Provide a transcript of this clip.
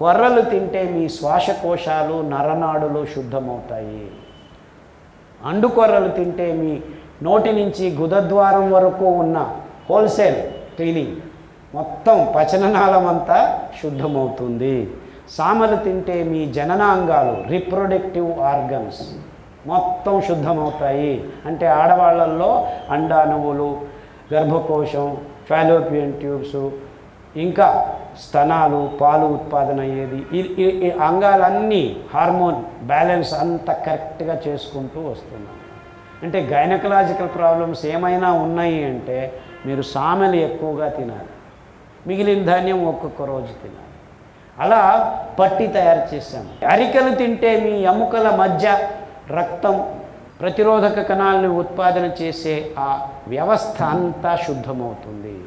కొర్రలు తింటే మీ శ్వాసకోశాలు నరనాడులు శుద్ధమవుతాయి. అండుకొర్రలు తింటే మీ నోటి నుంచి గుదద్వారం వరకు ఉన్న హోల్సేల్ క్లీనింగ్ మొత్తం పచననాళం అంతా శుద్ధమవుతుంది. సామలు తింటే మీ జననాంగాలు రిప్రొడక్టివ్ ఆర్గన్స్ మొత్తం శుద్ధమవుతాయి. అంటే ఆడవాళ్ళల్లో అండాణువులు గర్భకోశం ఫాలోపియన్ ట్యూబ్స్ ఇంకా స్తనాలు పాలు ఉత్పాదన అయ్యేది. ఈ- అంగాలన్నీ హార్మోన్ బ్యాలెన్స్ అంత కరెక్ట్గా చేసుకుంటూ వస్తున్నాం అంటే గైనకలాజికల్ ప్రాబ్లమ్స్ ఏమైనా ఉన్నాయి అంటే మీరు సామెలు ఎక్కువగా తినాలి. మిగిలిన ధాన్యం ఒక్కొక్క రోజు తినాలి. అలా పట్టి తయారు చేశాము అరికలు తింటే మీ ఎముకల మధ్య రక్తం ప్రతిరోధక కణాలను ఉత్పాదన చేసే ఆ వ్యవస్థ అంతా శుద్ధమవుతుంది.